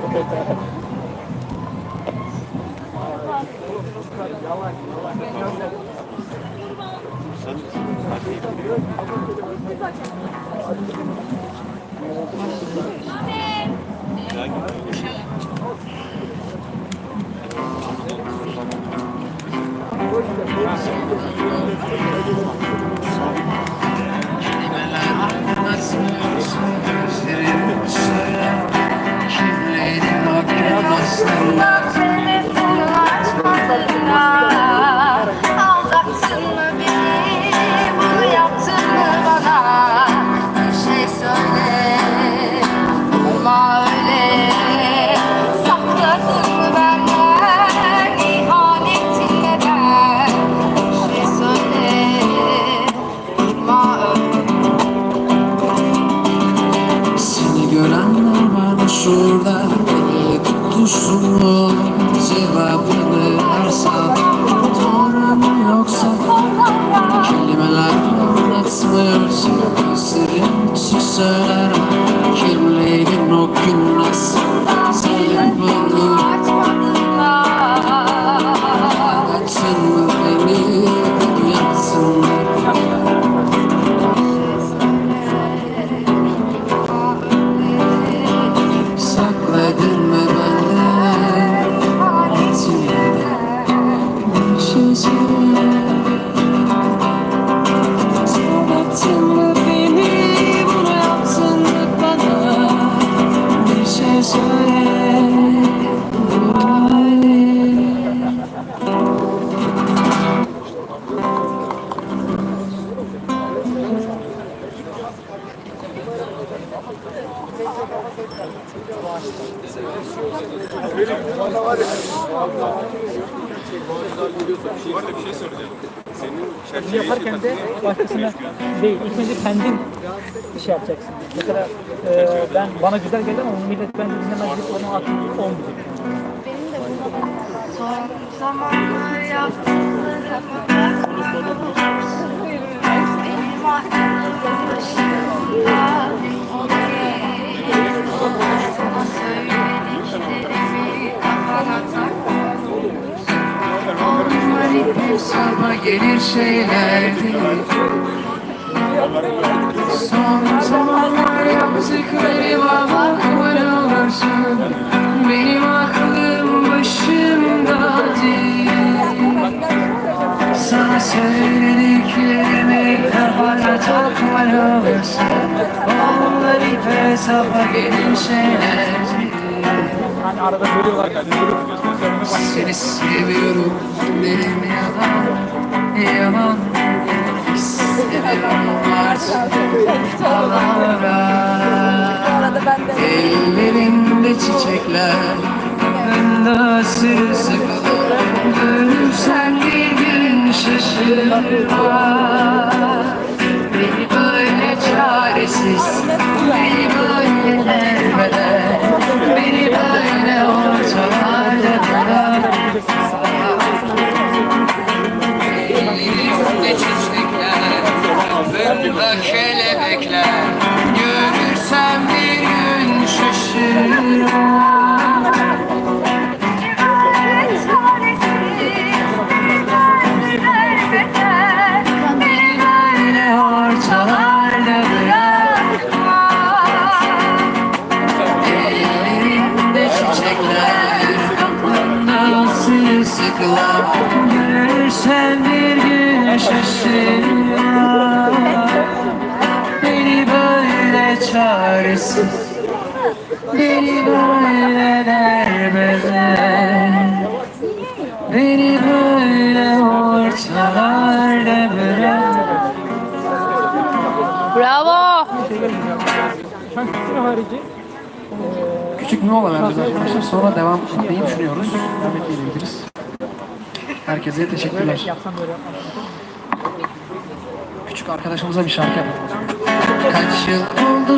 Telefonu var şurada Beni Benim, bana var ya şey söyle Ay. Bunu yaparken de başkasına değil, ilk önce kendin bir şey yapacaksın. Mesela e, ben bana güzel geldi ama millet bence dinlemez deyip onu aklım olmayacak. Benim de bunu son zamanlar yaptıklarıma bakmadım. Sabah gelir şeyler Son zamanlar yaptıklarıma bakma ne olursun. Benim aklım başımda değil. Sana söylediklerimi kafana takma ne olursun. Onlar hep hesaba gelir şeyler Hani arada bölüyorlar. seni seviyorum benim yalan yalan. Seviyorum artık palavra Ellerinde çiçekler Bende sırılsıklam Görürsen bir gün şaşırma Kapımda kelebekler Görürsem bir gün bırakma Ellerinde çiçekler Kapında sırılsıklam Beni böyle derbeder Beni böyle ortalarda bırak Bravo. Şu harici Küçük bir mola vereceğiz arkadaşlar. Sonra devam etmeyi düşünüyoruz. Devam etmeyebiliriz. Herkese teşekkürler. Küçük arkadaşımıza bir şarkı yapalım. Kaç yıl oldu